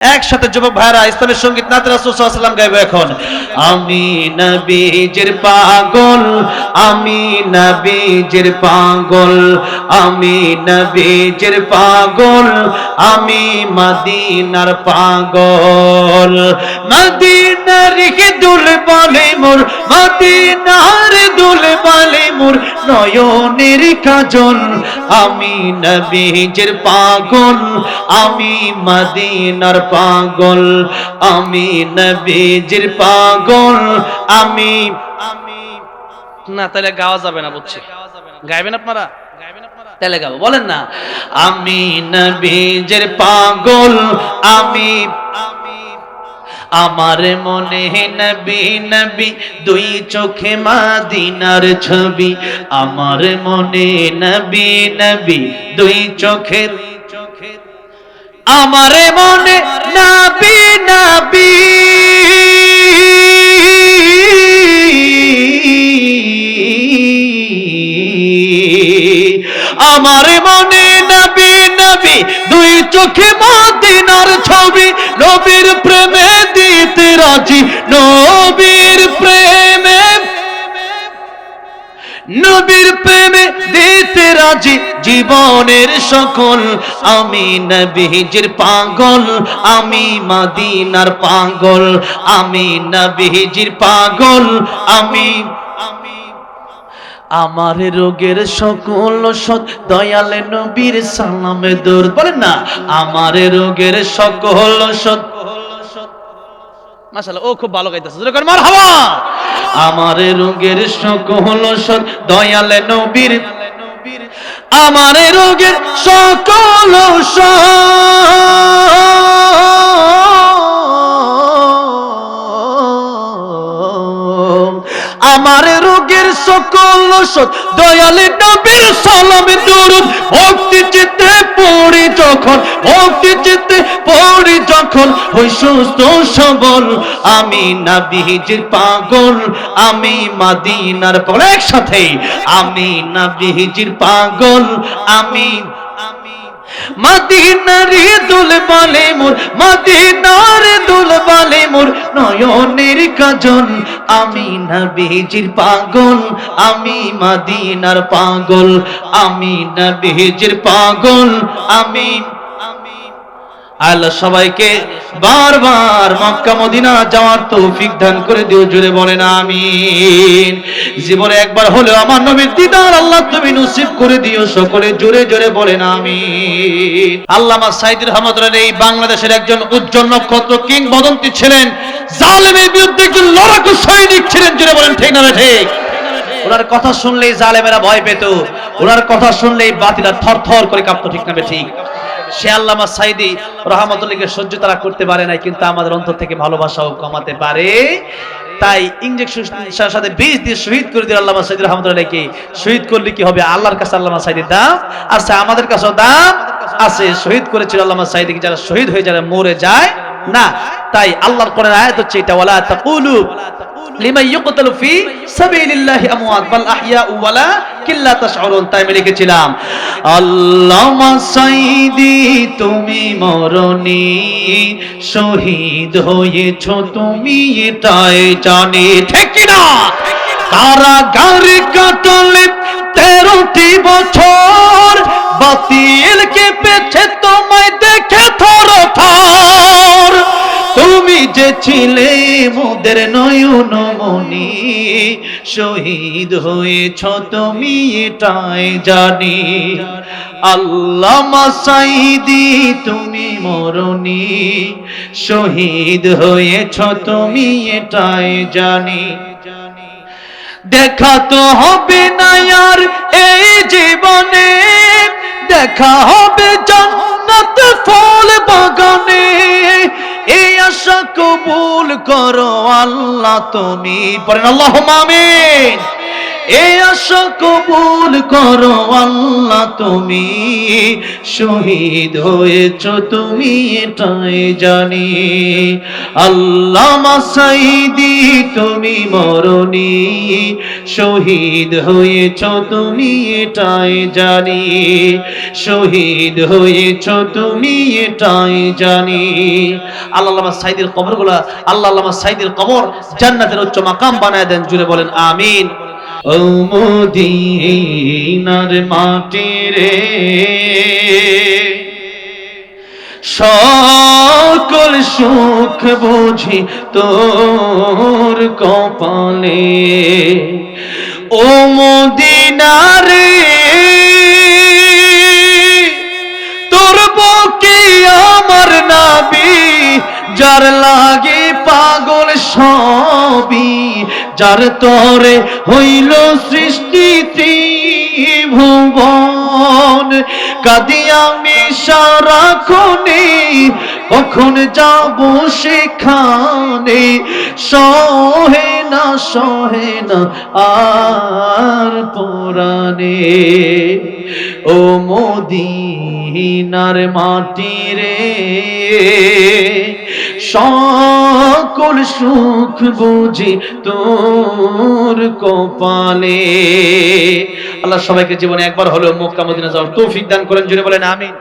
একসাথে যুবক ভাইরা, ইসলামের সংগীত নাতে রাসূল গাইব এখন। আমি নবীজির পাগল, আমি নবীজির পাগল, আমি নবীজির পাগল আমি মদিনার পাগল। মদিনার কে দুল বলে মোর, মদিনার দুল বলে মোর নয়নের কাজল। আমি নবীজির পাগল, আমি মদিনার পাগল। আমি নবীজির পাগল, আমি আমি, না, তাহলে গাওয়া যাবে না বুঝছি। গাইবেন আপনারা? তাহলে গাবো, বলেন না। আমি নবীজির পাগল, আমি আমি আমার মনে নবী নবী, দুই চোখে মাদিনার ছবি। আমার মনে নবী নবী, দুই চোখে আমার মনে নবী নবী। আমার মনে নবী নবী, দুই চোখে মদিনার ছবি। নবীর প্রেমে দিতে রাজি, নবীর প্রেমে। নবীর প্রেমে দিতে রাজি, জীবনের সকল। আমি নবীজির পাগল, আমি মদিনার পাগল, আমি নবীজির পাগল, আমি আমার রোগের সকল ওষুধ দয়ালে নবীর সালামে দূর। বলেন না, আমার রোগের সকল ওষুধ। মাশাআল্লাহ, ও খুব ভালো গাইতেছে। জোরে মারহাবা! আমার রোগের সকল ওষুধ দয়ালে নবীর। আমার রোগের সকল আমার রোগের সকল সবল আমি নাবিহিজির পাগল, আমি মাদিনার পর একসাথে, আমি নাবিহিজির পাগল, আমি আমি মদিনারে দুল বলে মোর, মদিনারে দুল বলে মোর নয়নের কাজন। আমি নবীজির পাগল আমি মাদিনার পাগল। আমি নবীজির পাগল আমি আমি আল্লাহ সবাইকে বারবার মক্কা, মদিনা যাওয়ার তৌফিক দান করে দিও জুড়ে বলেন আমিন। জীবনে একবার হলেও আমার নবীর দিদার আল্লাহ তুমি নসিব করে দিও সকলে, জোরে জোরে বলেন আমিন। আল্লামা সাইদুর রহমতুল্লাহ এই বাংলাদেশের একজন উজ্জ্বল নক্ষত্র কিংবদন্তি ছিলেন, জালেমের বিরুদ্ধে একজন লড়াকু সৈনিক ছিলেন জুড়ে বলেন ঠিক না ঠিক? ওনার কথা শুনলেই জালেমেরা ভয় পেত, ওনার কথা শুনলেই বাতিলা থর থর করে কাঁপতো, ঠিক না ঠিক? সে আল্লামা সাইদি রহমতুল্লাহকে সহ্য তারা করতে পারে নাই, কিন্তু আমাদের অন্তর থেকে ভালোবাসাও কমাতে পারে। তাই ইঞ্জেকশন সাথে বীজ দিয়ে শহীদ করে দিল আল্লামা সাইদি রহমতুল্লাহকে। শহীদ করলে কি হবে? আল্লাহর কাছে আল্লামা সাইদির দাম আছে, আমাদের কাছেও দাম আছে। শহীদ করেছিল আল্লামা সাইদিকে, যারা শহীদ হয়ে যারা মরে যায় না। তাই আল্লাহর কোরআন আয়াত হচ্ছে, এটা ওয়ালা তাকুলু লিমান ইউকতালু ফি সাবিলিল্লাহি আমওয়াত, বাল আহইয়া ওয়ালা কিল্লা তাশউরুন, তাই আমি লিখেছিলাম আল্লামা সাইদি, তুমি মরনি শহীদ হয়েছ তুমি, এটাই জানি। ঠিক না কাটলে তেরোটি বছর বাতিল কে পেছে তোমায় দেখে যে ছিলে মোদের নয়ন মনি শহীদ হয়েছ তুমি এটাই জানি। আল্লাহ মাসাইদি তুমি মরনি শহীদ হয়েছ তুমি এটাই জানি। দেখা তো হবে না আর এই জীবনে। দেখা হবে জান্নাত ফল আশা কবুল করো আল্লাহ তুমি। পড়েন আল্লাহ আমিন। এ আশা কবুল করো আল্লাহ, তুমি শহীদ হয়েছ, তুমি এটাই জানি। আল্লাহ মাসাইদি, তুমি মরণি, শহীদ হয়েছ, তুমি এটাই জানি। শহীদ হয়েছ, তুমি এটাই জানি। আল্লাহ সাইদের কবরগুলা, আল্লাহ সাইদের কবর জান্নাতের উচ্চ মাকাম বানায় দেন, জুড়ে বলেন, আমিন। ও মদিনার মাটি রে। সকল সুখ বুঝি তোর কপালে। ও মদিনারে তোর বুকে আমার নাবি, যার লাগে পাগল সবই। যার তরে হইল সৃষ্টি ভুবন কাদি আমি সারাক্ষণে কখন যাব সেখানে? সহে না সহে না, আর পুরানে ও মদিনার মাটি রে সকল সুখ বুঝি তোর কপালে। আল্লাহ সবাইকে জীবনে একবার হলেও মক্কা, মদিনা যাওয়ার তৌফিক দান করেন জুড়ে বলেন, আমিন।